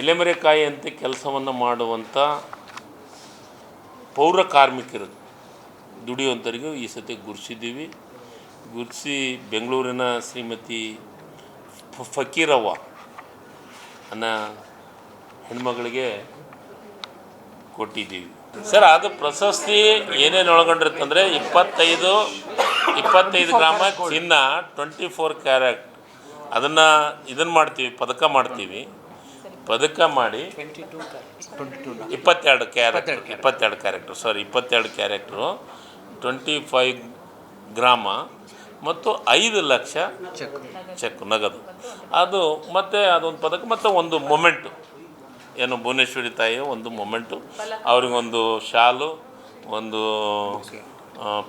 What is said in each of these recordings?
ಎಲೆಮರೆಕಾಯಿಯಂತೆ ಕೆಲಸವನ್ನು ಮಾಡುವಂಥ ಪೌರ ಕಾರ್ಮಿಕರು. ದುಡಿಯುವಂಥವ್ರಿಗೂ ಈ ಸತಿ ಗುರ್ಸಿದ್ದೀವಿ. ಗುರ್ಸಿ ಬೆಂಗಳೂರಿನ ಶ್ರೀಮತಿ ಫಕೀರವ್ವ ಅನ್ನೋ ಹೆಣ್ಮಗಳಿಗೆ ಕೊಟ್ಟಿದ್ದೀವಿ. ಸರ್, ಅದು ಪ್ರಶಸ್ತಿ ಏನೇನು ಒಳಗೊಂಡಿರುತ್ತಂದರೆ ಇಪ್ಪತ್ತೈದು ಇಪ್ಪತ್ತೈದು ಗ್ರಾಮ ಚಿನ್ನ ಟ್ವೆಂಟಿ ಫೋರ್ ಕ್ಯಾರೆಟ್ ಅದನ್ನು ಇದನ್ನು ಮಾಡ್ತೀವಿ, ಪದಕ ಮಾಡ್ತೀವಿ. ಪದಕ ಮಾಡಿ ಇಪ್ಪತ್ತೆರಡು ಕ್ಯಾರೆಕ್ಟರ್ ಇಪ್ಪತ್ತೆರಡು ಕ್ಯಾರೆಕ್ಟರ್ ಸಾರಿ ಇಪ್ಪತ್ತೆರಡು ಕ್ಯಾರೆಕ್ಟ್ರು ಟ್ವೆಂಟಿ ಫೈವ್ ಗ್ರಾಮ ಮತ್ತು ಐದು ಲಕ್ಷ ಚೆಕ್ ಚೆಕ್ ನಗದು. ಅದು ಮತ್ತು ಅದೊಂದು ಪದಕ ಮತ್ತು ಒಂದು ಮೊಮೆಂಟು. ಏನು ಭುವನೇಶ್ವರಿ ತಾಯಿಯ ಒಂದು ಮೊಮೆಂಟು ಅವ್ರಿಗೊಂದು ಶಾಲು ಒಂದು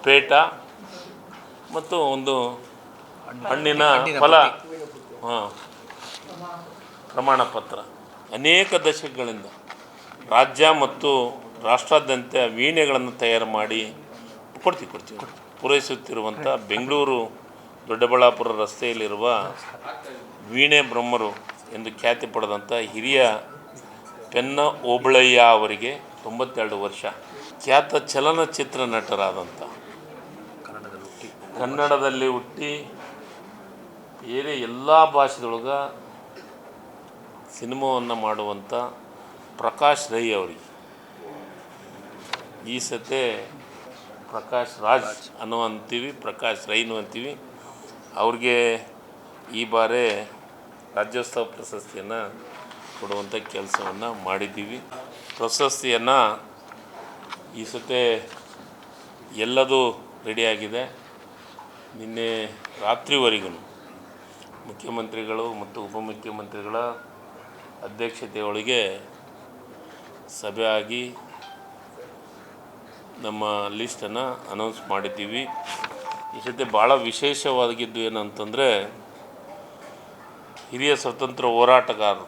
ಪೇಟ ಮತ್ತು ಒಂದು ಹಣ್ಣಿನ ಫಲ. ಹಾಂ. ಪ್ರಮಾಣ ಪತ್ರ ಅನೇಕ ದಶಕಗಳಿಂದ ರಾಜ್ಯ ಮತ್ತು ರಾಷ್ಟ್ರಾದ್ಯಂತ ವೀಣೆಗಳನ್ನು ತಯಾರು ಮಾಡಿ ಕೊಡ್ತೀವಿ ಕೊಡ್ತೀವಿ ಪೂರೈಸುತ್ತಿರುವಂಥ ಬೆಂಗಳೂರು ದೊಡ್ಡಬಳ್ಳಾಪುರ ರಸ್ತೆಯಲ್ಲಿರುವ ವೀಣೆ ಬ್ರಹ್ಮರು ಎಂದು ಖ್ಯಾತಿ ಪಡೆದಂಥ ಹಿರಿಯ ಪೆನ್ನ ಓಬಳಯ್ಯ ಅವರಿಗೆ ತೊಂಬತ್ತೆರಡು ವರ್ಷ. ಖ್ಯಾತ ಚಲನಚಿತ್ರ ನಟರಾದಂಥ ಕನ್ನಡದಲ್ಲಿ ಹುಟ್ಟಿ, ಬೇರೆ ಎಲ್ಲ ಭಾಷೆದೊಳಗೆ ಸಿನಿಮಾವನ್ನು ಮಾಡುವಂಥ ಪ್ರಕಾಶ್ ರೈ ಅವರಿಗೆ. ಈ ಸತೆ ಪ್ರಕಾಶ್ ರಾಜ್ ಅನ್ನೋ ಅಂತೀವಿ, ಪ್ರಕಾಶ್ ರೈನು ಅಂತೀವಿ. ಅವ್ರಿಗೆ ಈ ಬಾರಿ ರಾಜ್ಯೋತ್ಸವ ಪ್ರಶಸ್ತಿಯನ್ನು ಕೊಡುವಂಥ ಕೆಲಸವನ್ನು ಮಾಡಿದ್ದೀವಿ. ಪ್ರಶಸ್ತಿಯನ್ನು ಈ ಸತೆ ಎಲ್ಲದೂ ರೆಡಿಯಾಗಿದೆ ನಿನ್ನೆ ರಾತ್ರಿವರೆಗೂ ಮುಖ್ಯಮಂತ್ರಿಗಳು ಮತ್ತು ಉಪಮುಖ್ಯಮಂತ್ರಿಗಳ ಅಧ್ಯಕ್ಷತೆಯೊಳಗೆ ಸಭೆ ಆಗಿ ನಮ್ಮ ಲಿಸ್ಟನ್ನು ಅನೌನ್ಸ್ ಮಾಡಿದ್ದೀವಿ. ಈ ಸತಿ ಭಾಳ ವಿಶೇಷವಾಗಿದ್ದು ಏನಂತಂದರೆ, ಹಿರಿಯ ಸ್ವತಂತ್ರ ಹೋರಾಟಗಾರರು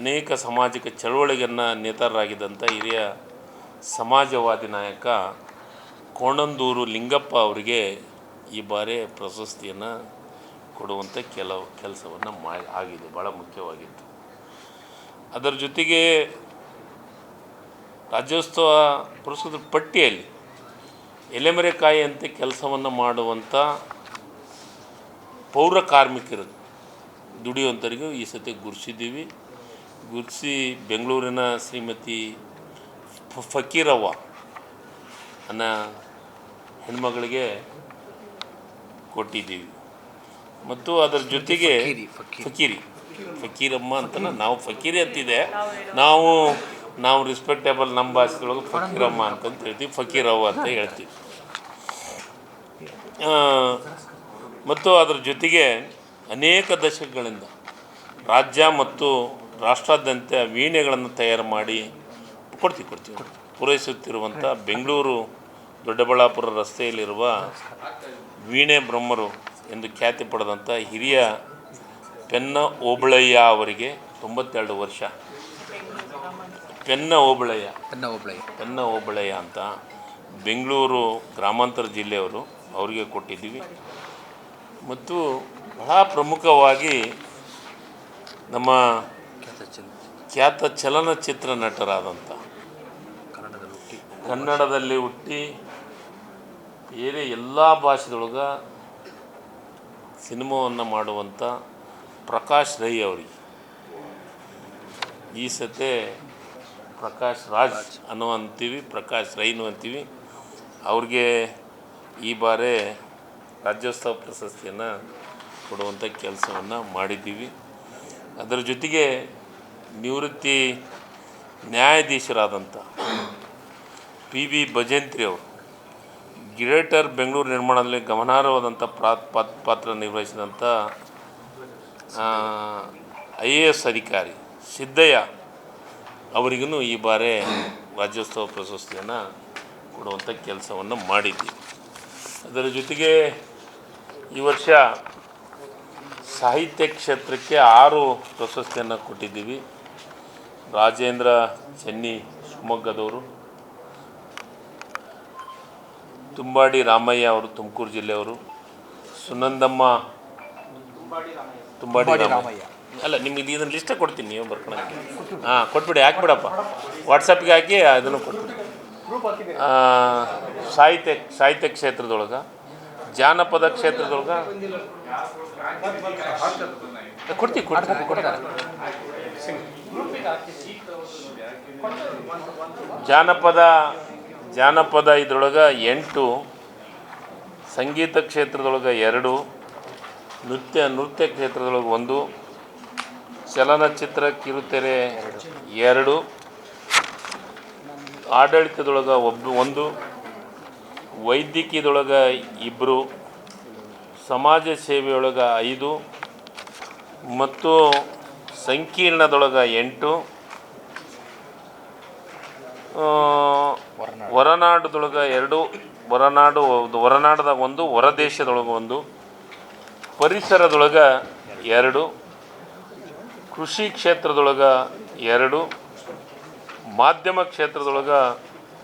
ಅನೇಕ ಸಾಮಾಜಿಕ ಚಳುವಳಿಯನ್ನು ನೇತಾರರಾಗಿದ್ದಂಥ ಹಿರಿಯ ಸಮಾಜವಾದಿ ನಾಯಕ ಕೋಣಂದೂರು ಲಿಂಗಪ್ಪ ಅವರಿಗೆ ಈ ಬಾರಿ ಪ್ರಶಸ್ತಿಯನ್ನು ಕೊಡುವಂಥ ಕೆಲವು ಕೆಲಸವನ್ನು ಮಾ ಆಗಿದೆ ಭಾಳ ಮುಖ್ಯವಾಗಿತ್ತು. ಅದರ ಜೊತೆಗೆ ರಾಜ್ಯೋತ್ಸವ ಪುರಸ್ಕೃತ ಪಟ್ಟಿಯಲ್ಲಿ ಎಲೆಮರೆಕಾಯಿಯಂತೆ ಕೆಲಸವನ್ನು ಮಾಡುವಂಥ ಪೌರ ಕಾರ್ಮಿಕರು ದುಡಿಯುವಂಥವ್ರಿಗೂ ಈ ಸತಿ ಗುರುಸಿದ್ದೀವಿ ಗುರುಸಿ ಬೆಂಗಳೂರಿನ ಶ್ರೀಮತಿ ಫಕೀರವ್ವ ಅನ್ನೋ ಹೆಣ್ಮಗಳಿಗೆ ಕೊಟ್ಟಿದ್ದೀವಿ. ಮತ್ತು ಅದರ ಜೊತೆಗೆ ಫಕೀರಿ ಫಕೀರಮ್ಮ ಅಂತ ನಾವು ಫಕೀರಿ ಅಂತಿದೆ. ನಾವು ನಾವು ರೆಸ್ಪೆಕ್ಟೇಬಲ್ ನಮ್ಮ ಭಾಷೆದೊಳಗೆ ಫಕೀರಮ್ಮ ಅಂತಂತ ಹೇಳ್ತೀವಿ. ಫಕೀರವ್ವ ಅಂತ ಹೇಳ್ತೀವಿ. ಮತ್ತು ಅದರ ಜೊತೆಗೆ ಅನೇಕ ದಶಕಗಳಿಂದ ರಾಜ್ಯ ಮತ್ತು ರಾಷ್ಟ್ರಾದ್ಯಂತ ವೀಣೆಗಳನ್ನು ತಯಾರು ಮಾಡಿ ಕೊಡ್ತೀವಿ ಕೊಡ್ತೀವಿ. ಪೂರೈಸುತ್ತಿರುವಂಥ ಬೆಂಗಳೂರು ದೊಡ್ಡಬಳ್ಳಾಪುರ ರಸ್ತೆಯಲ್ಲಿರುವ ವೀಣೆ ಬ್ರಹ್ಮರು ಎಂದು ಖ್ಯಾತಿ ಪಡೆದಂಥ ಹಿರಿಯ ಪೆನ್ನ ಓಬಳಯ್ಯ ಅವರಿಗೆ ತೊಂಬತ್ತೆರಡು ವರ್ಷ. ಪೆನ್ನ ಓಬಳಯ್ಯ. ಪೆನ್ನ ಓಬಳಯ್ಯ. ಪೆನ್ನ ಓಬಳಯ್ಯ ಅಂತ ಬೆಂಗಳೂರು ಗ್ರಾಮಾಂತರ ಜಿಲ್ಲೆಯವರು ಅವರಿಗೆ ಕೊಟ್ಟಿದ್ದೀವಿ. ಮತ್ತು ಬಹಳ ಪ್ರಮುಖವಾಗಿ ನಮ್ಮ ಖ್ಯಾತ ಚಲನಚಿತ್ರ ನಟರಾದಂಥ ಕನ್ನಡದಲ್ಲಿ ಹುಟ್ಟಿ. ಕನ್ನಡದಲ್ಲಿ ಹುಟ್ಟಿ ಬೇರೆ ಎಲ್ಲ ಭಾಷೆದೊಳಗೆ ಸಿನಿಮಾವನ್ನು ಮಾಡುವಂಥ ಪ್ರಕಾಶ್ ರೈ ಅವರಿಗೆ. ಈ ಸತೆ ಪ್ರಕಾಶ್ ರಾಜ್ ಅನ್ನೋ ಅಂತೀವಿ ಪ್ರಕಾಶ್ ರೈನು ಅಂತೀವಿ. ಅವ್ರಿಗೆ ಈ ಬಾರಿ ರಾಜ್ಯೋತ್ಸವ ಪ್ರಶಸ್ತಿಯನ್ನು ಕೊಡುವಂಥ ಕೆಲಸವನ್ನು ಮಾಡಿದ್ದೀವಿ. ಅದರ ಜೊತೆಗೆ ನಿವೃತ್ತಿ ನ್ಯಾಯಾಧೀಶರಾದಂಥ ಪಿ ವಿ ಭಜಂತ್ರಿ ಅವರು ಗ್ರೇಟರ್ ಬೆಂಗಳೂರು ನಿರ್ಮಾಣದಲ್ಲಿ ಗಮನಾರ್ಹವಾದಂಥ ಪಾತ್ರ ನಿರ್ವಹಿಸಿದಂಥ ಐ ಎ ಎಸ್ ಅಧಿಕಾರಿ ಸಿದ್ದಯ್ಯ ಅವರಿಗೂ ಈ ಬಾರಿ ರಾಜ್ಯೋತ್ಸವ ಪ್ರಶಸ್ತಿಯನ್ನು ಕೊಡುವಂಥ ಕೆಲಸವನ್ನು ಮಾಡಿದ್ದೀವಿ. ಅದರ ಜೊತೆಗೆ ಈ ವರ್ಷ ಸಾಹಿತ್ಯ ಕ್ಷೇತ್ರಕ್ಕೆ ಆರು ಪ್ರಶಸ್ತಿಯನ್ನು ಕೊಟ್ಟಿದ್ದೀವಿ. ರಾಜೇಂದ್ರ, ಚೆನ್ನಿ, ಶಿವಮೊಗ್ಗದವರು. ತುಂಬಾಡಿ ರಾಮಯ್ಯ ಅವರು ತುಮಕೂರು ಜಿಲ್ಲೆಯವರು. ಸುನಂದಮ್ಮ ತುಂಬಾಡಿ ರಾಮಯ್ಯ. ಅಲ್ಲ ನಿಮಗೆ ಇದನ್ನು ಲಿಸ್ಟೇ ಕೊಡ್ತೀನಿ ನೀವು ಬರ್ಕೊಳಕ್ಕೆ ಹಾಂ ಕೊಟ್ಬಿಡಿ ಹಾಕ್ಬಿಡಪ್ಪ. ವಾಟ್ಸಪ್ಗೆ ಹಾಕಿ ಅದನ್ನು ಕೊಡ್ತೀನಿ ಸಾಹಿತ್ಯ ಸಾಹಿತ್ಯ ಕ್ಷೇತ್ರದೊಳಗೆ ಜಾನಪದ ಕ್ಷೇತ್ರದೊಳಗೆ. ಕೊಡ್ತೀವಿ ಕೊಡ್ತೀವಿ. ಕೊಡ್ತಾರೆ ಜಾನಪದ ಜಾನಪದ ಇದ್ರೊಳಗೆ ಎಂಟು, ಸಂಗೀತ ಕ್ಷೇತ್ರದೊಳಗೆ ಎರಡು, ನೃತ್ಯ ನೃತ್ಯ ಕ್ಷೇತ್ರದೊಳಗೆ ಒಂದು, ಚಲನಚಿತ್ರ ಕಿರುತೆರೆ ಎರಡು, ಆಡಳಿತದೊಳಗೆ ಒಬ್ಬ ಒಂದು, ವೈದ್ಯಕೀಯದೊಳಗೆ ಇಬ್ಬರು ಸಮಾಜ ಸೇವೆಯೊಳಗೆ ಐದು, ಮತ್ತು ಸಂಕೀರ್ಣದೊಳಗೆ ಎಂಟು ಹೊರನಾಡದೊಳಗೆ ಎರಡು, ಹೊರನಾಡು ಹೊರನಾಡದಾಗ ಒಂದು, ಹೊರದೇಶದೊಳಗೆ ಒಂದು, ಪರಿಸರದೊಳಗೆ ಎರಡು, ಕೃಷಿ ಕ್ಷೇತ್ರದೊಳಗೆ ಎರಡು, ಮಾಧ್ಯಮ ಕ್ಷೇತ್ರದೊಳಗೆ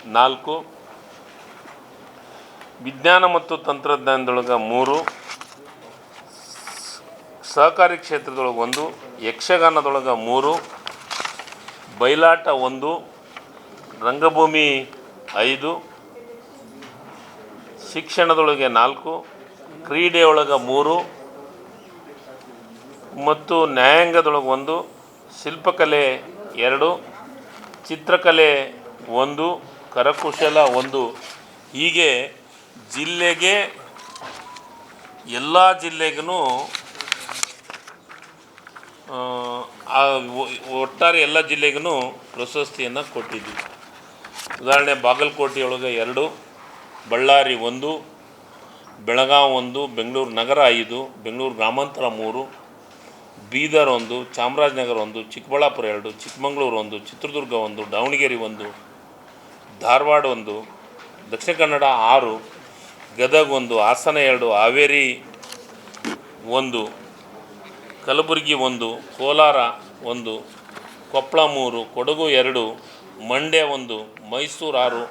ನಾಲ್ಕು, ವಿಜ್ಞಾನ ಮತ್ತು ತಂತ್ರಜ್ಞಾನದೊಳಗೆ ಮೂರು, ಸಹಕಾರಿ ಕ್ಷೇತ್ರದೊಳಗೆ ಒಂದು, ಯಕ್ಷಗಾನದೊಳಗೆ ಮೂರು, ಬಯಲಾಟ ಒಂದು ರಂಗಭೂಮಿ ಐದು, ಶಿಕ್ಷಣದೊಳಗೆ ನಾಲ್ಕು, ಕ್ರೀಡೆಯೊಳಗೆ ಮೂರು, ಮತ್ತು ನ್ಯಾಯಾಂಗದೊಳಗೆ ಒಂದು, ಶಿಲ್ಪಕಲೆ ಎರಡು, ಚಿತ್ರಕಲೆ ಒಂದು, ಕರಕುಶಲ ಒಂದು. ಹೀಗೆ ಜಿಲ್ಲೆಗೆ, ಎಲ್ಲ ಜಿಲ್ಲೆಗೂ ಒಟ್ಟಾರೆ ಎಲ್ಲ ಜಿಲ್ಲೆಗೂ ಪ್ರಶಸ್ತಿಯನ್ನು ಕೊಟ್ಟಿದ್ವಿ. ಉದಾಹರಣೆ ಬಾಗಲಕೋಟೆಯೊಳಗೆ ಎರಡು, ಬಳ್ಳಾರಿ ಒಂದು ಬೆಳಗಾವಿ ಒಂದು, ಬೆಂಗಳೂರು ನಗರ ಐದು, ಬೆಂಗಳೂರು ಗ್ರಾಮಾಂತರ ಮೂರು, ಬೀದರ್ ಒಂದು, ಚಾಮರಾಜನಗರ ಒಂದು, ಚಿಕ್ಕಬಳ್ಳಾಪುರ ಎರಡು, ಚಿಕ್ಕಮಗಳೂರು ಒಂದು, ಚಿತ್ರದುರ್ಗ ಒಂದು, ದಾವಣಗೆರೆ ಒಂದು, ಧಾರವಾಡ ಒಂದು, ದಕ್ಷಿಣ ಕನ್ನಡ ಆರು, ಗದಗ ಒಂದು, ಹಾಸನ ಎರಡು, ಹಾವೇರಿ ಒಂದು, ಕಲಬುರಗಿ ಒಂದು, ಕೋಲಾರ ಒಂದು, ಕೊಪ್ಪಳ ಮೂರು, ಕೊಡಗು ಎರಡು, ಮಂಡ್ಯ ಒಂದು ಮೈಸೂರು ಆರು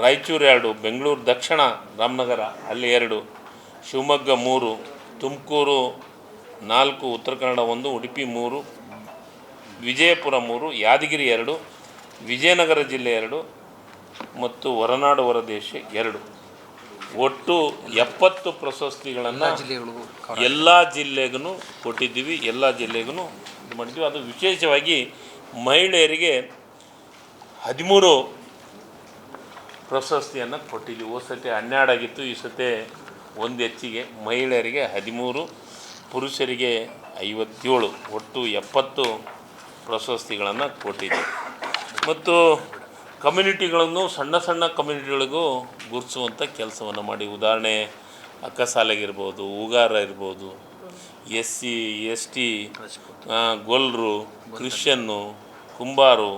ರಾಯಚೂರು ಎರಡು ಬೆಂಗಳೂರು ದಕ್ಷಿಣ ರಾಮನಗರ ಅಲ್ಲಿ ಎರಡು ಶಿವಮೊಗ್ಗ ಮೂರು ತುಮಕೂರು ನಾಲ್ಕು ಉತ್ತರ ಕನ್ನಡ ಒಂದು ಉಡುಪಿ ಮೂರು ವಿಜಯಪುರ ಮೂರು ಯಾದಗಿರಿ ಎರಡು ವಿಜಯನಗರ ಜಿಲ್ಲೆ ಎರಡು ಮತ್ತು ಹೊರನಾಡು ಹೊರದೇಶ ಎರಡು. ಒಟ್ಟು ಎಪ್ಪತ್ತು ಪ್ರಶಸ್ತಿಗಳನ್ನು ಜಿಲ್ಲೆಗಳಿಗೂ ಎಲ್ಲ ಜಿಲ್ಲೆಗೂ ಕೊಟ್ಟಿದ್ದೀವಿ ಎಲ್ಲ ಜಿಲ್ಲೆಗೂ ಇದು ಮಾಡಿದ್ದೀವಿ. ಅದು ವಿಶೇಷವಾಗಿ ಮಹಿಳೆಯರಿಗೆ ಹದಿಮೂರು ಪ್ರಶಸ್ತಿಯನ್ನು ಕೊಟ್ಟಿದ್ವಿ. ಹೋದ ಸತಿ ಹನ್ನೆರಡಾಗಿತ್ತು ಈ ಸತಿ ಒಂದು ಹೆಚ್ಚಿಗೆ. ಮಹಿಳೆಯರಿಗೆ ಹದಿಮೂರು, ಪುರುಷರಿಗೆ ಐವತ್ತೇಳು. ಒಟ್ಟು ಎಪ್ಪತ್ತು ಪ್ರಶಸ್ತಿಗಳನ್ನು ಕೊಟ್ಟಿದ್ವಿ. ಮತ್ತು ಕಮ್ಯುನಿಟಿಗಳನ್ನು, ಸಣ್ಣ ಸಣ್ಣ ಕಮ್ಯುನಿಟಿಗಳಿಗೂ ಗುರುತಿಸುವಂಥ ಕೆಲಸವನ್ನು ಮಾಡಿ. ಉದಾಹರಣೆ ಅಕ್ಕಸಾಲೆಗಿರ್ಬೋದು ಉಗಾರ ಇರ್ಬೋದು ಎಸ್ ಸಿ ಎಸ್ ಟಿ ಗೊಲ್ರು ಕ್ರಿಶ್ಚನ್ನು ಕುಂಬಾರು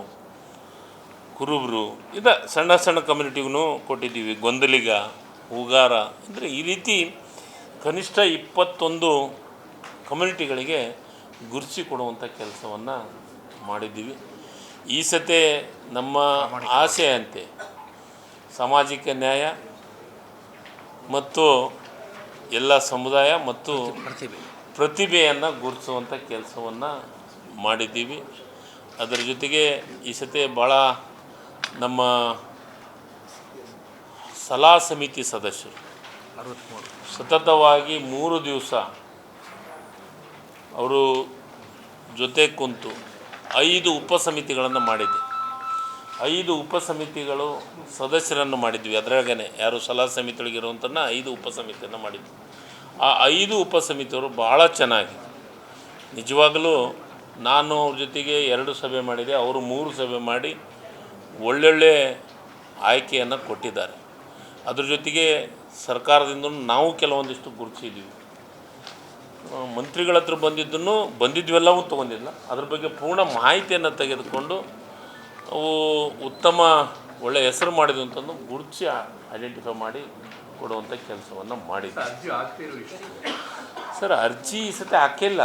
ಕುರುಬರು ಇದ ಸಣ್ಣ ಸಣ್ಣ ಕಮ್ಯುನಿಟಿಗೂ ಕೊಟ್ಟಿದ್ದೀವಿ. ಗೊಂದಲಿಗ ಹೂಗಾರ ಅಂದರೆ ಈ ರೀತಿ ಕನಿಷ್ಠ ಇಪ್ಪತ್ತೊಂದು ಕಮ್ಯುನಿಟಿಗಳಿಗೆ ಗುರುತಿಸಿ ಕೊಡುವಂಥ ಕೆಲಸವನ್ನು ಮಾಡಿದ್ದೀವಿ. ಈ ಸತೆ ನಮ್ಮ ಆಸೆಯಂತೆ ಸಾಮಾಜಿಕ ನ್ಯಾಯ ಮತ್ತು ಎಲ್ಲ ಸಮುದಾಯ ಮತ್ತು ಪ್ರತಿಭೆ. ಪ್ರತಿಭೆಯನ್ನು ಗುರುತಿಸುವಂಥ ಕೆಲಸವನ್ನು ಮಾಡಿದ್ದೀವಿ. ಅದರ ಜೊತೆಗೆ ಈ ಸತೆ ಭಾಳ ನಮ್ಮ ಸಲಹಾ ಸಮಿತಿ ಸದಸ್ಯರು. ಸತತವಾಗಿ ಮೂರು ದಿವಸ ಅವರು ಜೊತೆ ಕುಂತು ಐದು ಉಪಸಮಿತಿಗಳನ್ನು ಮಾಡಿದ್ದೆ. ಐದು ಉಪಸಮಿತಿಗಳು ಸದಸ್ಯರನ್ನು ಮಾಡಿದ್ವಿ. ಅದರಾಗೇ ಯಾರು ಸಲಹಾ ಸಮಿತಿಗಳಿಗಿರುವಂಥನ್ನ ಐದು ಉಪಸಮಿತಿಯನ್ನು ಮಾಡಿದ್ವಿ. ಆ ಐದು ಉಪಸಮಿತಿಯವರು ಭಾಳ ಚೆನ್ನಾಗಿ ನಿಜವಾಗಲೂ ನಾನು ಅವ್ರ ಜೊತೆಗೆ ಎರಡು ಸಭೆ ಮಾಡಿದೆ. ಅವರು ಮೂರು ಸಭೆ ಮಾಡಿ ಒಳ್ಳೊಳ್ಳೆ ಆಯ್ಕೆಯನ್ನು ಕೊಟ್ಟಿದ್ದಾರೆ. ಅದ್ರ ಜೊತೆಗೆ ಸರ್ಕಾರದಿಂದ ನಾವು ಕೆಲವೊಂದಿಷ್ಟು ಗುರುತಿಸಿದ್ದೀವಿ. ಮಂತ್ರಿಗಳ ಹತ್ರ ಬಂದಿದ್ದನ್ನು ಬಂದಿದ್ವೆಲ್ಲವೂ ತೊಗೊಂಡಿಲ್ಲ. ಅದ್ರ ಬಗ್ಗೆ ಪೂರ್ಣ ಮಾಹಿತಿಯನ್ನು ತೆಗೆದುಕೊಂಡು ಅವು ಉತ್ತಮ ಒಳ್ಳೆಯ ಹೆಸರು ಮಾಡಿದ್ವು ಅಂತಂದು ಗುರುತಿಸಿ ಐಡೆಂಟಿಫೈ ಮಾಡಿ ಕೊಡುವಂಥ ಕೆಲಸವನ್ನು ಮಾಡಿದ್ದೆ ಸರ್ ಅರ್ಜಿ ಈ ಸತಿ ಹಾಕಿಲ್ಲ.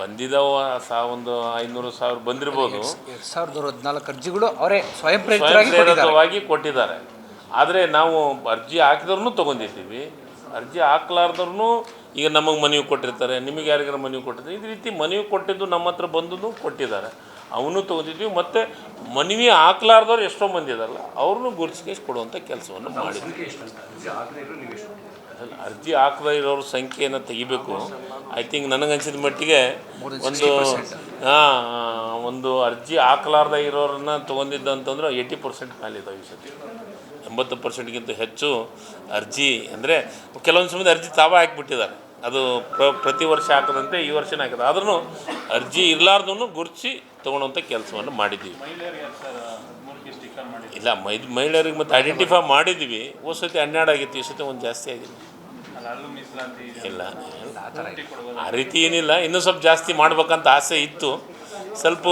ಬಂದಿದ್ದಾವ ಸಾ ಒಂದು ಐನೂರು ಸಾವಿರ ಬಂದಿರ್ಬೋದು. ಎರಡು ಸಾವಿರದ ಹದಿನಾಲ್ಕು ಅರ್ಜಿಗಳು ಅವರೇ ಸ್ವಯಂ ಪ್ರೇರಿತವಾಗಿ ಕೊಟ್ಟಿದ್ದಾರೆ. ಆದರೆ ನಾವು ಅರ್ಜಿ ಹಾಕಿದವ್ರನ್ನೂ ತೊಗೊಂಡಿದ್ದೀವಿ. ಅರ್ಜಿ ಹಾಕ್ಲಾರ್ದವ್ರೂ ಈಗ ನಮಗೆ ಮನವಿ ಕೊಟ್ಟಿರ್ತಾರೆ ನಿಮಗೆ ಯಾರಿಗಾರ ಮನವಿ ಕೊಟ್ಟಿರ್ತಾರೆ. ಈ ರೀತಿ ಮನವಿ ಕೊಟ್ಟಿದ್ದು ನಮ್ಮ ಹತ್ರ ಬಂದು ಕೊಟ್ಟಿದ್ದಾರೆ. ಅವನು ತೊಗೊಂಡಿದ್ವಿ ಮತ್ತು ಮನವಿ ಹಾಕ್ಲಾರ್ದವ್ರು ಎಷ್ಟೋ ಮಂದಿ ಇದಾರಲ್ಲ ಅವ್ರನ್ನೂ ಗುರುತಿಸಿ ಕೊಡುವಂಥ ಕೆಲಸವನ್ನು ಮಾಡಿದ್ವಿ ಅರ್ಜಿ ಹಾಕದೇ ಇರೋರ ಸಂಖ್ಯೆಯನ್ನು ತೆಗಿಬೇಕು. ಐ ಥಿಂಕ್ ನನಗನ್ಸಿದ ಮಟ್ಟಿಗೆ ಒಂದು ಹಾಂ ಒಂದು ಅರ್ಜಿ ಹಾಕಲಾರ್ದ ಇರೋರನ್ನ ತೊಗೊಂಡಿದ್ದು ಅಂತಂದ್ರೆ ಏಯ್ಟಿ ಪರ್ಸೆಂಟ್ ಮೇಲೆ ಇದಾವೆ ಈ ಸತಿ ಎಂಬತ್ತು ಪರ್ಸೆಂಟ್ಗಿಂತ ಹೆಚ್ಚು ಅರ್ಜಿ ಅಂದರೆ ಕೆಲವೊಂದು ಸಮಯದ ಅರ್ಜಿ ತಾವೇ ಹಾಕಿಬಿಟ್ಟಿದ್ದಾರೆ. ಅದು ಪ್ರ ಪ್ರತಿ ವರ್ಷ ಹಾಕದಂತೆ ಈ ವರ್ಷನೇ ಹಾಕಿದೆ ಆದ್ರೂ ಅರ್ಜಿ ಇರಲಾರ್ದೂ ಗುರ್ಚಿ ತೊಗೊಳೋಂಥ ಕೆಲಸವನ್ನು ಮಾಡಿದ್ದೀವಿ. ಇಲ್ಲ ಮೈ ಮಹಿಳೆಯರಿಗೆ ಮತ್ತೆ ಐಡೆಂಟಿಫೈ ಮಾಡಿದ್ವಿ. ಹೋದ ಸತಿ ಹನ್ನೆರಡು ಆಗಿತ್ತು ಈ ಸತಿ ಒಂದು ಜಾಸ್ತಿ ಆಗಿದೆ ಇಲ್ಲ ಆ ರೀತಿ ಏನಿಲ್ಲ. ಇನ್ನೂ ಸ್ವಲ್ಪ ಜಾಸ್ತಿ ಮಾಡ್ಬೇಕಂತ ಆಸೆ ಇತ್ತು. ಸ್ವಲ್ಪ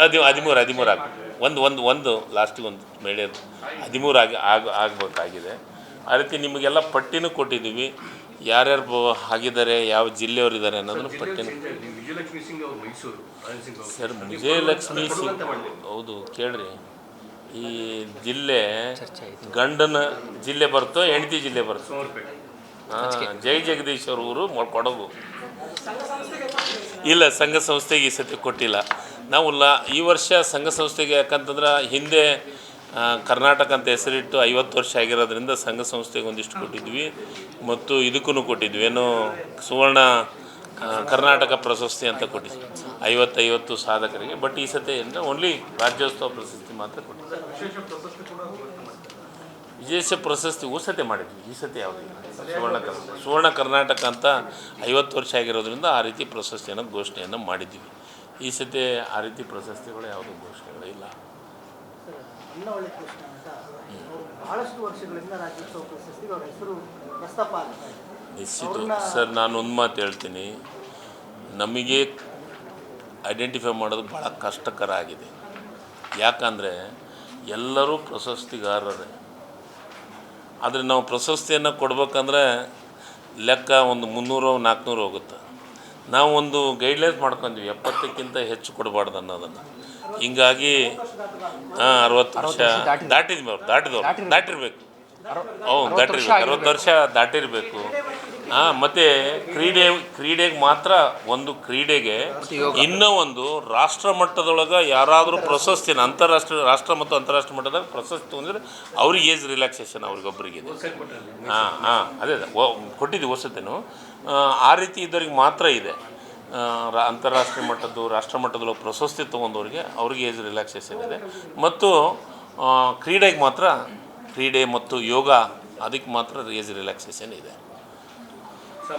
ಹದಿ ಹದಿಮೂರು ಹದಿಮೂರು ಆಗ ಒಂದು ಒಂದು ಒಂದು ಲಾಸ್ಟಿಗೆ ಒಂದು ಮಹಿಳೆಯರು ಹದಿಮೂರು ಆಗಿ ಆಗ ಆಗಬೇಕಾಗಿದೆ. ಆ ರೀತಿ ನಿಮಗೆಲ್ಲ ಪಟ್ಟಿನೂ ಕೊಟ್ಟಿದ್ದೀವಿ. ಯಾರ್ಯಾರು ಬ- ಆಗಿದ್ದಾರೆ ಯಾವ ಜಿಲ್ಲೆಯವರು ಇದ್ದಾರೆ ಅನ್ನೋದನ್ನು ಪಟ್ಟಿನ ವಿಜಯಲಕ್ಷ್ಮಿ ಸಿಂಗ್ ಅವರು ಮೈಸೂರು ಅವರು. ಸರ್ ವಿಜಯಲಕ್ಷ್ಮಿ ಸಿಂಗ್ ಹೌದು ಕೇಳ್ರಿ. ಈ ಜಿಲ್ಲೆ ಗಂಡನ ಜಿಲ್ಲೆ ಬರ್ತೋ ಹೆಂಡತಿ ಜಿಲ್ಲೆ ಬರ್ತೋ ಹಾಂ ಜೈ ಜಗದೀಶ್ ಅವ್ರ ಊರು ಕೊಡಗು. ಇಲ್ಲ ಸಂಘ ಸಂಸ್ಥೆಗೆ ಈ ಸತಿ ಕೊಟ್ಟಿಲ್ಲ. ನಾವು ಲ ಈ ವರ್ಷ ಸಂಘ ಸಂಸ್ಥೆಗೆ ಯಾಕಂತಂದ್ರೆ ಹಿಂದೆ ಕರ್ನಾಟಕ ಅಂತ ಹೆಸರಿಟ್ಟು ಐವತ್ತು ವರ್ಷ ಆಗಿರೋದ್ರಿಂದ ಸಂಘ ಸಂಸ್ಥೆಗೆ ಒಂದಿಷ್ಟು ಕೊಟ್ಟಿದ್ವಿ. ಮತ್ತು ಇದಕ್ಕೂ ಕೊಟ್ಟಿದ್ವಿ. ಏನು ಸುವರ್ಣ ಕರ್ನಾಟಕ ಪ್ರಶಸ್ತಿ ಅಂತ ಕೊಟ್ಟಿದ್ವಿ ಐವತ್ತೈವತ್ತು ಸಾಧಕರಿಗೆ ಬಟ್ ಈ ಸತಿ ಅಂದರೆ ಓನ್ಲಿ ರಾಜ್ಯೋತ್ಸವ ಪ್ರಶಸ್ತಿ ಮಾತ್ರ ಕೊಟ್ಟಿದ್ದೆ ವಿಶೇಷ ಪ್ರಶಸ್ತಿ ಊ ಸತಿ ಮಾಡಿದ್ವಿ ಈ ಸತಿ ಯಾವುದಿಲ್ಲ ಸುವರ್ಣ ಕರ್ನಾಟಕ ಸುವರ್ಣ ಕರ್ನಾಟಕ ಅಂತ ಐವತ್ತು ವರ್ಷ ಆಗಿರೋದ್ರಿಂದ ಆ ರೀತಿ ಪ್ರಶಸ್ತಿಯನ್ನು ಘೋಷಣೆಯನ್ನು ಮಾಡಿದ್ದೀವಿ. ಈ ಸತಿ ಆ ರೀತಿ ಪ್ರಶಸ್ತಿಗಳು ಯಾವುದೂ ಘೋಷಣೆಗಳಿಲ್ಲ ಬಹಳಷ್ಟು ವರ್ಷಗಳಿಂದ ರಾಜ್ಯೋತ್ಸವ ಪ್ರಶಸ್ತಿ ಹೆಸರು ಪ್ರಸ್ತಾಪ ನಿಶ್ಚಿತ. ಸರ್ ನಾನು ಒಂದು ಮಾತು ಹೇಳ್ತೀನಿ. ನಮಗೆ ಐಡೆಂಟಿಫೈ ಮಾಡೋದು ಭಾಳ ಕಷ್ಟಕರ ಆಗಿದೆ ಯಾಕಂದರೆ ಎಲ್ಲರೂ ಪ್ರಶಸ್ತಿಗಾರರೇ. ಆದರೆ ನಾವು ಪ್ರಶಸ್ತಿಯನ್ನು ಕೊಡ್ಬೇಕಂದ್ರೆ ಲೆಕ್ಕ ಒಂದು ಮುನ್ನೂರು ನಾಲ್ಕುನೂರು ಹೋಗುತ್ತೆ. ನಾವು ಒಂದು ಗೈಡ್ಲೈನ್ಸ್ ಮಾಡ್ಕೊಂಡ್ವಿ ಎಪ್ಪತ್ತಕ್ಕಿಂತ ಹೆಚ್ಚು ಕೊಡಬಾರ್ದು ಅನ್ನೋದನ್ನು. ಹಿಂಗಾಗಿ ಹಾಂ ಅರವತ್ತು ವರ್ಷ ದಾಟಿದ್ವಿ. ಅವ್ರು ದಾಟಿದವ್ರು. ದಾಟಿರ್ಬೇಕು. ಹೌದು ದಾಟಿರ್ಬೇಕು. ಅರವತ್ತು ವರ್ಷ ದಾಟಿರಬೇಕು. ಹಾಂ ಮತ್ತು ಕ್ರೀಡೆ, ಕ್ರೀಡೆಗೆ ಮಾತ್ರ ಒಂದು ಕ್ರೀಡೆಗೆ ಇನ್ನೂ ಒಂದು ರಾಷ್ಟ್ರ ಮಟ್ಟದೊಳಗೆ ಯಾರಾದರೂ ಪ್ರಶಸ್ತಿನ ಅಂತಾರಾಷ್ಟ್ರೀಯ ರಾಷ್ಟ್ರ ಮತ್ತು ಅಂತಾರಾಷ್ಟ್ರೀಯ ಮಟ್ಟದಾಗ ಪ್ರಶಸ್ತಿ ತೊಗೊಂಡ್ರೆ ಅವ್ರಿಗೆ ಏಜ್ ರಿಲ್ಯಾಕ್ಸೇಷನ್ ಅವ್ರಿಗೊಬ್ಬರಿಗೆ ಹಾಂ ಹಾಂ, ಅದೇ ಕೊಟ್ಟಿದ್ದೀವಿ ಹೊಸತೇನು. ಆ ರೀತಿ ಇದ್ದವ್ರಿಗೆ ಮಾತ್ರ ಇದೆ. ಅಂತಾರಾಷ್ಟ್ರೀಯ ಮಟ್ಟದ್ದು, ರಾಷ್ಟ್ರ ಮಟ್ಟದೊಳಗೆ ಪ್ರಶಸ್ತಿ ತೊಗೊಂಡವ್ರಿಗೆ ಅವ್ರಿಗೆ ಏಜ್ ರಿಲ್ಯಾಕ್ಸೇಷನ್ ಇದೆ. ಮತ್ತು ಕ್ರೀಡೆಗೆ ಮಾತ್ರ, ಕ್ರೀಡೆ ಮತ್ತು ಯೋಗ ಅದಕ್ಕೆ ಮಾತ್ರ ಏಜ್ ರಿಲ್ಯಾಕ್ಸೇಷನ್ ಇದೆ.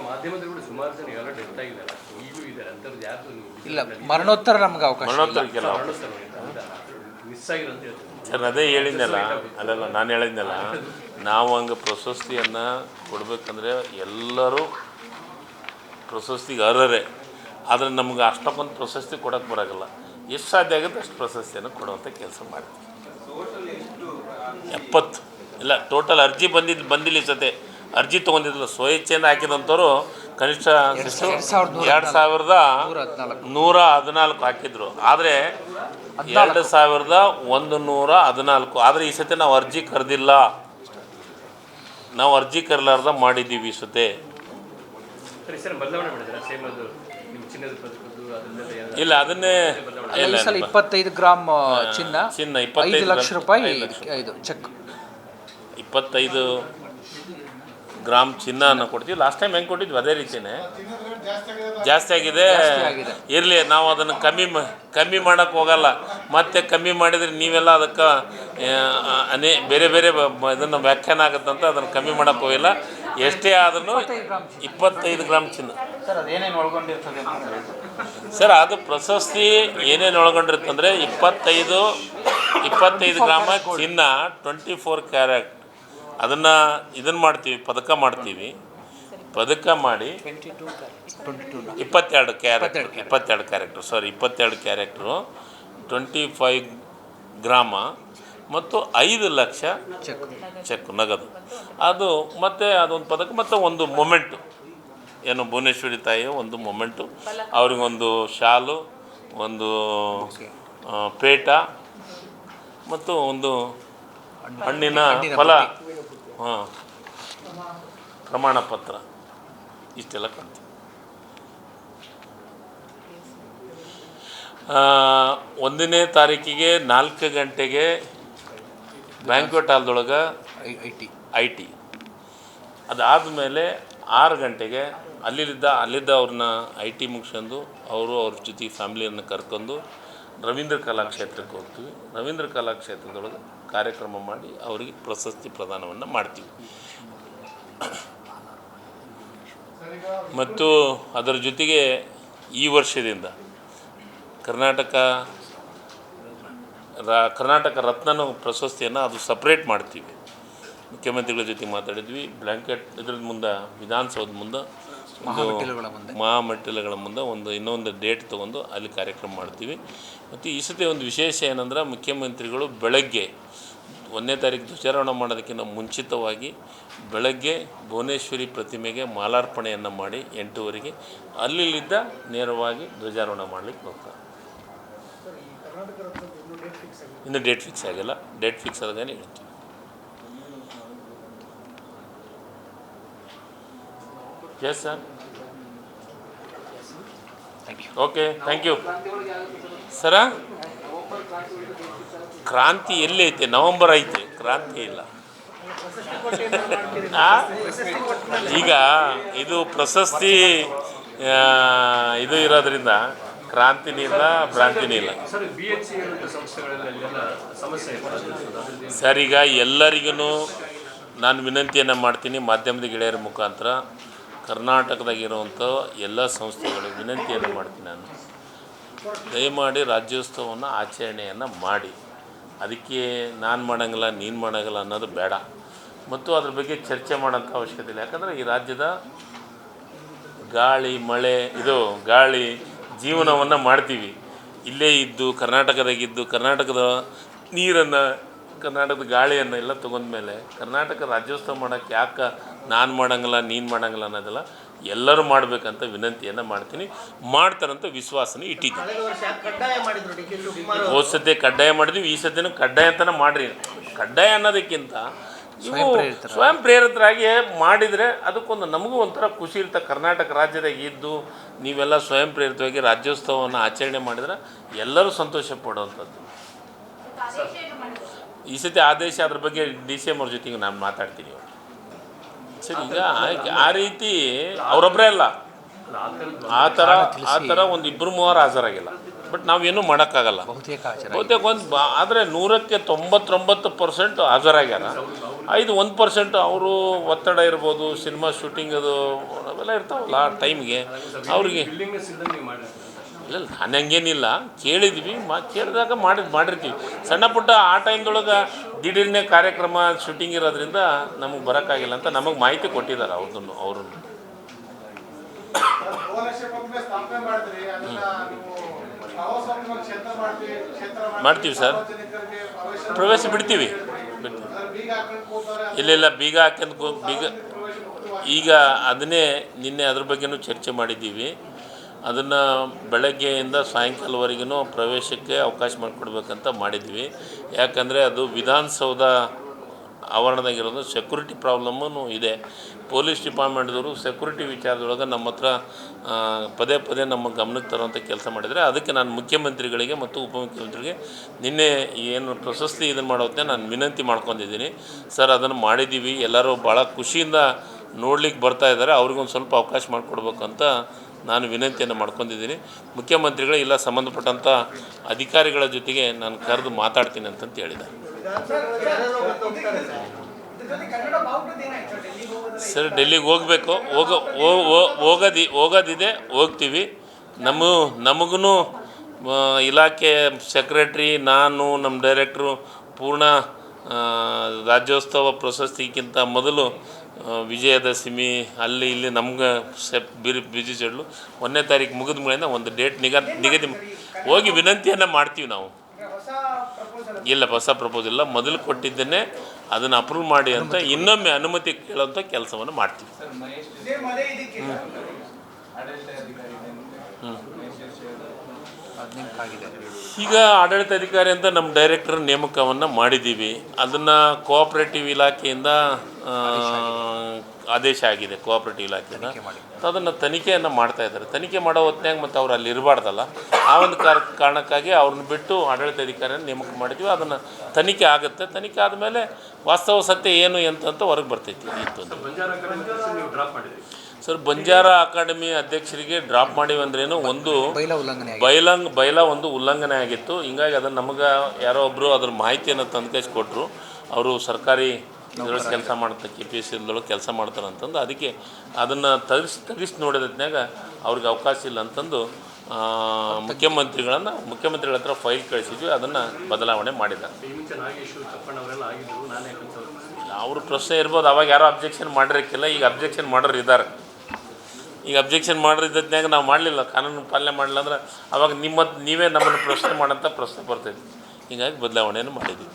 ಮಾಧ್ಯಮದಲ್ಲಿ ಕೂಡ ಸುಮಾರು ಜನ ಎಲ್ಲ ಡೆತ್ ಆಗಿದ್ದಾರೆ ಈಗಲೂ ಇದ್ದಾರೆ. ಅಂಥವ್ರದ್ದು ಯಾರು ಇಲ್ಲ ಮರಣೋತ್ತರ ನಮ್ಗೆ ಅವಕಾಶ ಇಲ್ಲ. ಮರಣೋತ್ತರಕ್ಕೆಲ್ಲ ಮಿಸ್ ಆಗಿರೋ ಅಂತ ಹೇಳ್ತಾರೆ ಸರ್ ಅದೇ ಹೇಳಿದ್ನಲ್ಲ. ಅಲ್ಲಲ್ಲ ನಾನು ಹೇಳಿದ್ನಲ್ಲ. ನಾವು ಹಂಗೆ ಪ್ರಶಸ್ತಿಯನ್ನು ಕೊಡಬೇಕಂದ್ರೆ ಎಲ್ಲರೂ ಪ್ರಶಸ್ತಿಗೆ ಅರ್ಹರೇ ಆದರೆ ನಮ್ಗೆ ಅಷ್ಟಕ್ಕೊಂದು ಪ್ರಶಸ್ತಿ ಕೊಡೋಕ್ಕೆ ಬರೋಲ್ಲ ಎಷ್ಟು ಸಾಧ್ಯ ಆಗುತ್ತೆ ಅಷ್ಟು ಪ್ರಶಸ್ತಿಯನ್ನು ಕೊಡುವಂಥ ಕೆಲಸ ಮಾಡ್ತೀವಿ. ಎಪ್ಪತ್ತು. ಇಲ್ಲ ಟೋಟಲ್ ಅರ್ಜಿ ಬಂದಿದ್ದು ಬಂದಿಲ್ಲ ಈ ಸತೆ. ಅರ್ಜಿ ತೊಗೊಂಡಿದ್ದಿಲ್ಲ ಸ್ವಇಚ್ಛೆಯಿಂದ ಹಾಕಿದಂಥವ್ರು ಕನಿಷ್ಠ? ಎರಡ್ ಸಾವಿರದ ನೂರ ಹದಿನಾಲ್ಕು. ಹಾಕಿದ್ರು. ಆದರೆ ಎರಡು ಸಾವಿರದ ಒಂದು ನೂರ ಹದಿನಾಲ್ಕು. ಆದರೆ ಈ ಸತಿ ನಾವು ಅರ್ಜಿ ಕರೆದಿಲ್ಲ. ನಾವು ಅರ್ಜಿ ಕರಲಾರ್ದ ಮಾಡಿದ್ದೀವಿ ಈ ಸತೆ. ಸರಿ ಸರ್ ಬದಲಾವಣೆ ಮಾಡಿದ್ರೆ ಸೇಮ್ ಅದು ನಿಮ್ಮ ಚಿನ್ನದ ಪದಕದ್ದು ಅದನ್ನೆಲ್ಲ ಇಲ್ಲ ಅದನ್ನೇ ಇಪ್ಪತ್ತೈದು ಗ್ರಾಮ್ ಚಿನ್ನ. ಚಿನ್ನ ಇಪ್ಪತ್ತೈದು ಲಕ್ಷ ರೂಪಾಯಿ ಇದು ಚೆಕ್. ಇಪ್ಪತ್ತೈದು ಗ್ರಾಮ್ ಚಿನ್ನ ಕೊಡ್ತೀವಿ. ಲಾಸ್ಟ್ ಟೈಮ್ ಹೆಂಗೆ ಕೊಟ್ಟಿದ್ವಿ? ಅದೇ ರೀತಿನೇ. ಜಾಸ್ತಿ ಆಗಿದೆ. ಇರಲಿ ನಾವು ಅದನ್ನು ಕಮ್ಮಿ ಕಮ್ಮಿ ಮಾಡೋಕ್ಕೆ ಹೋಗಲ್ಲ. ಮತ್ತೆ ಕಮ್ಮಿ ಮಾಡಿದರೆ ನೀವೆಲ್ಲ ಅದಕ್ಕೆ ಅನೇ ಬೇರೆ ಬೇರೆ ಇದನ್ನು ವ್ಯಾಖ್ಯಾನ ಆಗುತ್ತಂತ ಅದನ್ನು ಕಮ್ಮಿ ಮಾಡೋಕ್ಕೆ ಹೋಗಿಲ್ಲ. ಎಷ್ಟೇ ಆದ್ರೂ ಇಪ್ಪತ್ತೈದು ಗ್ರಾಮ್ ಚಿನ್ನ. ಅಂತ ಸರ್ ಅದು ಪ್ರಶಸ್ತಿ ಏನೇನು ಒಳಗೊಂಡಿರುತ್ತಂದರೆ ಇಪ್ಪತ್ತೈದು ಇಪ್ಪತ್ತೈದು ಗ್ರಾಮ ಚಿನ್ನ ಟ್ವೆಂಟಿ ಫೋರ್ ಕ್ಯಾರೆಟ್ ಅದನ್ನು ಇದನ್ನು ಮಾಡ್ತೀವಿ ಪದಕ ಮಾಡ್ತೀವಿ. ಪದಕ ಮಾಡಿ ಇಪ್ಪತ್ತೆರಡು ಕ್ಯಾರೆಕ್ಟರ್ ಇಪ್ಪತ್ತೆರಡು ಕ್ಯಾರೆಕ್ಟರ್ ಸಾರಿ ಇಪ್ಪತ್ತೆರಡು ಕ್ಯಾರೆಕ್ಟ್ರು ಟ್ವೆಂಟಿ ಫೈವ್ ಗ್ರಾಮ ಮತ್ತು ಐದು ಲಕ್ಷ ಚೆಕ್ ಚೆಕ್ ನಗದು. ಅದು ಮತ್ತು ಅದೊಂದು ಪದಕ ಮತ್ತು ಒಂದು ಮೊಮೆಂಟು. ಏನು ಭುವನೇಶ್ವರಿ ತಾಯಿಯ ಒಂದು ಮೊಮೆಂಟು ಅವ್ರಿಗೊಂದು ಶಾಲು ಒಂದು ಪೇಟ ಮತ್ತು ಒಂದು ಹಣ್ಣಿನ ಫಲ. ಹಾಂ. ಪ್ರಮಾಣ ಪತ್ರ. ಇಷ್ಟೆಲ್ಲ ಕೊಡ್ತೀವಿ ಒಂದನೇ ತಾರೀಕಿಗೆ ನಾಲ್ಕು ಗಂಟೆಗೆ banquet ಹಾಲ್ದೊಳಗೆ I I T. I T. ಅದಾದಮೇಲೆ ಆರು ಗಂಟೆಗೆ ಅಲ್ಲಿದ್ದ ಅಲ್ಲಿದ್ದ ಅವ್ರನ್ನ ಐ ಟಿ ಮುಗಿಸ್ಕೊಂಡು ಅವರು ಅವ್ರ ಜೊತೆ ಫ್ಯಾಮಿಲಿಯನ್ನು ಕರ್ಕೊಂಡು ರವೀಂದ್ರ ಕಲಾಕ್ಷೇತ್ರಕ್ಕೆ ಹೋಗ್ತೀವಿ. ರವೀಂದ್ರ ಕಲಾಕ್ಷೇತ್ರದೊಳಗೆ ಕಾರ್ಯಕ್ರಮ ಮಾಡಿ ಅವರಿಗೆ ಪ್ರಶಸ್ತಿ ಪ್ರದಾನವನ್ನು ಮಾಡ್ತೀವಿ. ಮತ್ತು ಅದರ ಜೊತೆಗೆ ಈ ವರ್ಷದಿಂದ ಕರ್ನಾಟಕ ರಾ ಕರ್ನಾಟಕ ರತ್ನನ ಪ್ರಶಸ್ತಿಯನ್ನು ಅದು ಸಪ್ರೇಟ್ ಮಾಡ್ತೀವಿ. ಮುಖ್ಯಮಂತ್ರಿಗಳ ಜೊತೆ ಮಾತಾಡಿದ್ವಿ ಬ್ಲ್ಯಾಂಕೆಟ್ ಇದ್ರ ಮುಂದೆ ವಿಧಾನಸೌಧದ ಮುಂದೆ. ಮಹಾಮೆಟ್ಟಿಲುಗಳ ಮುಂದೆ. ಒಂದು ಇನ್ನೊಂದು ಡೇಟ್ ತೊಗೊಂಡು ಅಲ್ಲಿ ಕಾರ್ಯಕ್ರಮ ಮಾಡ್ತೀವಿ. ಮತ್ತು ಈ ಸತಿ ಒಂದು ವಿಶೇಷ ಏನಂದ್ರೆ ಮುಖ್ಯಮಂತ್ರಿಗಳು ಬೆಳಗ್ಗೆ ಒಂದನೇ ತಾರೀಕು ಧ್ವಜಾರೋಹಣ ಮಾಡೋದಕ್ಕಿಂತ ಮುಂಚಿತವಾಗಿ ಬೆಳಗ್ಗೆ ಭುವನೇಶ್ವರಿ ಪ್ರತಿಮೆಗೆ ಮಾಲಾರ್ಪಣೆಯನ್ನು ಮಾಡಿ ಎಂಟೂವರೆಗೆ ಅಲ್ಲಿಲ್ಲಿದ್ದ ನೇರವಾಗಿ ಧ್ವಜಾರೋಹಣ ಮಾಡಲಿಕ್ಕೆ ಹೋಗ್ತಾರೆ. ಇನ್ನೂ ಡೇಟ್ ಫಿಕ್ಸ್ ಆಗಿಲ್ಲ. ಡೇಟ್ ಫಿಕ್ಸ್ ಆದಾಗನೇ ಹೇಳ್ತೀವಿ yes sir okay thank you sir ಕ್ರಾಂತಿ ಎಲ್ಲಿ ಐತೆ? ನವಂಬರ್ ಐತೆ. ಕ್ರಾಂತಿ ಇಲ್ಲ. ಈಗ ಇದು ಪ್ರಶಸ್ತಿ ಇದು ಇರೋದ್ರಿಂದ ಕ್ರಾಂತಿನೂ ಇಲ್ಲ ಭ್ರಾಂತಿನೂ ಇಲ್ಲ. ಸರ್ ಈಗ ಎಲ್ಲರಿಗೂ ನಾನು ವಿನಂತಿಯನ್ನು ಮಾಡ್ತೀನಿ ಮಾಧ್ಯಮದ ಗೆಳೆಯರ ಮುಖಾಂತರ ಕರ್ನಾಟಕದಾಗಿರುವಂಥ ಎಲ್ಲ ಸಂಸ್ಥೆಗಳು ವಿನಂತಿಯನ್ನು ಮಾಡ್ತೀನಿ ನಾನು. ದಯಮಾಡಿ ರಾಜ್ಯೋತ್ಸವವನ್ನು ಆಚರಣೆಯನ್ನು ಮಾಡಿ. ಅದಕ್ಕೆ ನಾನು ಮಾಡೋಂಗಿಲ್ಲ, ನೀನು ಮಾಡೋಂಗಿಲ್ಲ ಅನ್ನೋದು ಬೇಡ. ಮತ್ತು ಅದ್ರ ಬಗ್ಗೆ ಚರ್ಚೆ ಮಾಡೋಂಥ ಅವಶ್ಯಕತೆ ಇಲ್ಲ. ಯಾಕಂದರೆ ಈ ರಾಜ್ಯದ ಗಾಳಿ, ಮಳೆ, ಇದು ಗಾಳಿ ಜೀವನವನ್ನು ಮಾಡ್ತೀವಿ. ಇಲ್ಲೇ ಇದ್ದು, ಕರ್ನಾಟಕದಾಗಿದ್ದು, ಕರ್ನಾಟಕದ ನೀರನ್ನು, ಕರ್ನಾಟಕದ ಗಾಳಿಯನ್ನು ಎಲ್ಲ ತೊಗೊಂಡ್ಮೇಲೆ ಕರ್ನಾಟಕ ರಾಜ್ಯೋತ್ಸವ ಮಾಡೋಕ್ಕೆ ಯಾಕೆ ನಾನು ಮಾಡೋಂಗಿಲ್ಲ, ನೀನು ಮಾಡೋಂಗಿಲ್ಲ ಅನ್ನೋದಲ್ಲ ಎಲ್ಲರೂ ಮಾಡಬೇಕಂತ ವಿನಂತಿಯನ್ನು ಮಾಡ್ತೀನಿ. ಮಾಡ್ತಾರಂತ ವಿಶ್ವಾಸನೆ ಇಟ್ಟಿದ್ದೀನಿ. ಕಳೆದ ವರ್ಷ ಕಡ್ಡಾಯ ಮಾಡಿದ್ರು ಡಿ ಕೆ ಶಿವಕುಮಾರ್ ಅವರು? ಹೋದ ಸದ್ಯ ಕಡ್ಡಾಯ ಮಾಡಿದ್ವಿ ಈ ಸದ್ಯನೂ ಕಡ್ಡಾಯ ಅಂತಲೇ ಮಾಡಿರಿ. ಕಡ್ಡಾಯ ಅನ್ನೋದಕ್ಕಿಂತ ನೀವು ಸ್ವಯಂ ಪ್ರೇರಿತರಾಗಿ. ಮಾಡಿದರೆ ಅದಕ್ಕೊಂದು ನಮಗೂ ಒಂಥರ ಖುಷಿ ಇರುತ್ತೆ ಕರ್ನಾಟಕ ರಾಜ್ಯದಾಗ ಇದ್ದು ನೀವೆಲ್ಲ ಸ್ವಯಂ ಪ್ರೇರಿತವಾಗಿ ರಾಜ್ಯೋತ್ಸವವನ್ನು ಆಚರಣೆ ಮಾಡಿದ್ರೆ ಎಲ್ಲರೂ ಸಂತೋಷ ಪಡುವಂಥದ್ದು. ಈ ಸತಿ ಆದೇಶ ಅದ್ರ ಬಗ್ಗೆ ಡಿ ಸಿ ಎಂ ಅವ್ರ ಜೊತೆಗೆ ನಾನು ಮಾತಾಡ್ತೀನಿ ಸರಿ ಈಗ ಆ- ರೀತಿ ಅವರೊಬ್ಬರೇ ಅಲ್ಲ. ಆ ಥರ ಆ ಥರ ಒಂದು ಇಬ್ಬರು ಮೂವರು ಹಾಜರಾಗಿಲ್ಲ. ಬಟ್ ನಾವೇನು ಮಾಡೋಕ್ಕಾಗಲ್ಲ. ಬಹುತೇಕ ಹಾಜರ ಬಹುತೇಕ ಒಂದು ಬಾ ಆದರೆ ನೂರಕ್ಕೆ ತೊಂಬತ್ತೊಂಬತ್ತು ಪರ್ಸೆಂಟ್ ಹಾಜರಾಗ್ಯಾರ. ಐದು ಒಂದು ಪರ್ಸೆಂಟ್ ಅವರು ಒತ್ತಡ ಇರ್ಬೋದು ಸಿನಿಮಾ ಶೂಟಿಂಗ್ ಅದು ಅವೆಲ್ಲ ಇರ್ತಾವಲ್ಲ ಆ ಟೈಮ್ಗೆ ಅವ್ರಿಗೆ ಇಲ್ಲ ನಾನು ಹಂಗೇನಿಲ್ಲ. ಕೇಳಿದ್ವಿ, ಮಾ, ಕೇಳಿದಾಗ ಮಾಡಿದ್, ಮಾಡಿರ್ತೀವಿ. ಸಣ್ಣ ಪುಟ್ಟ ಆ ಟೈಮ್ದೊಳಗೆ ದಿಢೀರ್ನೆ ಕಾರ್ಯಕ್ರಮ ಶೂಟಿಂಗ್ ಇರೋದ್ರಿಂದ ನಮಗೆ ಬರೋಕ್ಕಾಗಿಲ್ಲ ಅಂತ ನಮಗೆ ಮಾಹಿತಿ ಕೊಟ್ಟಿದ್ದಾರೆ ಅವ್ರದ್ದು ಅವರು ಮಾಡ್ತೀವಿ ಸರ್. ಪ್ರವೇಶ ಬಿಡ್ತೀವಿ. ಬಿಡ್ತೀವಿ ಇಲ್ಲ ಇಲ್ಲ, ಬೀಗ ಹಾಕ್ಯಂದು ಕೂ ಬೀಗ, ಈಗ ಅದನ್ನೇ ನಿನ್ನೆ ಅದ್ರ ಬಗ್ಗೆನೂ ಚರ್ಚೆ ಮಾಡಿದ್ದೀವಿ. ಅದನ್ನು ಬೆಳಗ್ಗೆಯಿಂದ ಸಾಯಂಕಾಲವರೆಗೂ ಪ್ರವೇಶಕ್ಕೆ ಅವಕಾಶ ಮಾಡಿಕೊಡ್ಬೇಕಂತ ಮಾಡಿದ್ವಿ. ಯಾಕಂದರೆ ಅದು ವಿಧಾನಸೌಧ ಆವರಣದಾಗಿರೋದು ಸೆಕ್ಯೂರಿಟಿ ಪ್ರಾಬ್ಲಮ್ಮೂ ಇದೆ. ಪೊಲೀಸ್ ಡಿಪಾರ್ಟ್ಮೆಂಟ್ದವರು ಸೆಕ್ಯೂರಿಟಿ ವಿಚಾರದೊಳಗೆ ನಮ್ಮ ಹತ್ರ ಪದೇ ಪದೇ ನಮ್ಮ ಗಮನಕ್ಕೆ ತರುವಂಥ ಕೆಲಸ ಮಾಡಿದರೆ ಅದಕ್ಕೆ ನಾನು ಮುಖ್ಯಮಂತ್ರಿಗಳಿಗೆ ಮತ್ತು ಉಪಮುಖ್ಯಮಂತ್ರಿಗೆ ನಿನ್ನೆ ಏನು ಪ್ರಶಸ್ತಿ ಇದನ್ನು ಮಾಡೋದನ್ನ ನಾನು ವಿನಂತಿ ಮಾಡ್ಕೊಂಡಿದ್ದೀನಿ. ಸರ್, ಅದನ್ನು ಮಾಡಿದ್ದೀವಿ. ಎಲ್ಲರೂ ಭಾಳ ಖುಷಿಯಿಂದ ನೋಡ್ಲಿಕ್ಕೆ ಬರ್ತಾ ಇದ್ದಾರೆ. ಅವ್ರಿಗೊಂದು ಸ್ವಲ್ಪ ಅವಕಾಶ ಮಾಡಿಕೊಡ್ಬೇಕಂತ ನಾನು ವಿನಂತಿಯನ್ನು ಮಾಡ್ಕೊಂಡಿದ್ದೀನಿ. ಮುಖ್ಯಮಂತ್ರಿಗಳು ಇಲ್ಲ ಸಂಬಂಧಪಟ್ಟಂಥ ಅಧಿಕಾರಿಗಳ ಜೊತೆಗೆ ನಾನು ಕರೆದು ಮಾತಾಡ್ತೀನಿ ಅಂತಂತ ಹೇಳಿದೆ ಸರ್. ಡೆಲ್ಲಿಗೆ ಹೋಗಬೇಕು. ಹೋಗ ಹೋಗೋದಿ, ಹೋಗೋದಿದೆ, ಹೋಗ್ತೀವಿ. ನಮ್ಮ ನಮಗೂ ಇಲಾಖೆ ಸೆಕ್ರೆಟ್ರಿ, ನಾನು, ನಮ್ಮ ಡೈರೆಕ್ಟ್ರು, ಪೂರ್ಣ ರಾಜ್ಯೋತ್ಸವ ಪ್ರಶಸ್ತಿಗಿಂತ ಮೊದಲು ವಿಜಯದಶಮಿ ಅಲ್ಲಿ ಇಲ್ಲಿ ನಮ್ಗೆ ಸೆಪ್ ಬಿರು ಬಿಜಿ ಚಡ್ಲು ಒಂದನೇ ತಾರೀಕು ಮುಗಿದ ಮೇಲೆ ಒಂದು ಡೇಟ್ ನಿಗ ನಿಗದಿ ಹೋಗಿ ವಿನಂತಿಯನ್ನು ಮಾಡ್ತೀವಿ ನಾವು. ಇಲ್ಲ ಹೊಸ ಪ್ರಪೋಸಲ್ ಇಲ್ಲ. ಮೊದಲು ಕೊಟ್ಟಿದ್ದನ್ನೇ ಅದನ್ನು ಅಪ್ರೂವ್ ಮಾಡಿ ಅಂತ ಇನ್ನೊಮ್ಮೆ ಅನುಮತಿ ಕೇಳೋಂಥ ಕೆಲಸವನ್ನು ಮಾಡ್ತೀವಿ. ಹ್ಞೂ ಹ್ಞೂ ಈಗ ಆಡಳಿತಾಧಿಕಾರಿ ಅಂತ ನಮ್ಮ ಡೈರೆಕ್ಟರ್ ನೇಮಕವನ್ನು ಮಾಡಿದ್ದೀವಿ. ಅದನ್ನು ಕೋಆಪ್ರೇಟಿವ್ ಇಲಾಖೆಯಿಂದ ಆ, ಆದೇಶ ಆಗಿದೆ. ಕೋಆಪ್ರೇಟಿವ್ ಇಲಾಖೆಯಿಂದ. ಅದನ್ನು ತನಿಖೆಯನ್ನು ಮಾಡ್ತಾ ಇದ್ದಾರೆ. ತನಿಖೆ ಮಾಡೋ ಹೊತ್ತಿನಾಗ ಮತ್ತು ಅವ್ರು ಅಲ್ಲಿ ಇರಬಾರ್ದಲ್ಲ. ಆ ಒಂದು ಕಾರ ಕಾರಣಕ್ಕಾಗಿ ಅವ್ರನ್ನ ಬಿಟ್ಟು ಆಡಳಿತಾಧಿಕಾರಿಯನ್ನು ನೇಮಕ ಮಾಡಿದ್ವಿ. ಅದನ್ನು ತನಿಖೆ ಆಗುತ್ತೆ. ತನಿಖೆ ಆದಮೇಲೆ ವಾಸ್ತವ ಸತ್ಯ ಏನು ಎಂತ ಅಂತ ಹೊರಗೆ ಬರ್ತೈತಿ ಇತ್ತು ಸರ್ ಬಂಜಾರ ಅಕಾಡೆಮಿ ಅಧ್ಯಕ್ಷರಿಗೆ ಡ್ರಾಪ್ ಮಾಡಿವಿ ಅಂದ್ರೇನು ಒಂದು ಬೈಲ ಉಲ್ಲಂಘನೆ ಆಗಿದೆ ಬೈಲಂಗ್ ಬೈಲ ಒಂದು ಉಲ್ಲಂಘನೆ ಆಗಿತ್ತು. ಹಿಂಗಾಗಿ ಅದನ್ನು ನಮಗೆ ಯಾರೋ ಒಬ್ಬರು ಅದ್ರ ಮಾಹಿತಿಯನ್ನು ತಂದು ಕೊಟ್ಟರು ಅವರು ಸರ್ಕಾರಿ ಇದರೊಳಗೆ ಕೆಲಸ ಮಾಡ್ತಾರೆ ಕೆ ಪಿ ಎಸ್ ಸಿದೊಳಗೆ ಕೆಲಸ ಮಾಡ್ತಾರೆ ಅಂತಂದು ಅದಕ್ಕೆ ಅದನ್ನು ತಗಿಸಿ ತಗಿಸಿ ನೋಡಿದ್ನಾಗ ಅವ್ರಿಗೆ ಅವಕಾಶ ಇಲ್ಲ ಅಂತಂದು ಮುಖ್ಯಮಂತ್ರಿಗಳನ್ನು ಮುಖ್ಯಮಂತ್ರಿಗಳ ಹತ್ರ ಫೈಲ್ ಕಳಿಸಿದ್ವಿ ಅದನ್ನು ಬದಲಾವಣೆ ಮಾಡಿದ್ದಾರೆ ಯಾಕಂತ ಅವ್ರ ಪ್ರಶ್ನೆ ಇರ್ಬೋದು ಅವಾಗ ಯಾರೋ ಅಬ್ಜೆಕ್ಷನ್ ಮಾಡಿರಕ್ಕಿಲ್ಲ ಈಗ ಅಬ್ಜೆಕ್ಷನ್ ಮಾಡೋರು ಇದ್ದಾರೆ ಈಗ ಅಬ್ಜೆಕ್ಷನ್ ಮಾಡಿದ್ದದ್ನಾಗ ನಾವು ಮಾಡಲಿಲ್ಲ, ಕಾನೂನು ಪಾಲನೆ ಮಾಡಲಿಲ್ಲ ಅಂದ್ರೆ ಅವಾಗ ನಿಮ್ಮ, ನೀವೇ ನಮ್ಮನ್ನು ಪ್ರಶ್ನೆ ಮಾಡೋಂಥ ಪ್ರಶ್ನೆ ಬರ್ತೈತಿ. ಹೀಗಾಗಿ ಬದಲಾವಣೆಯನ್ನು ಮಾಡಿದ್ವಿ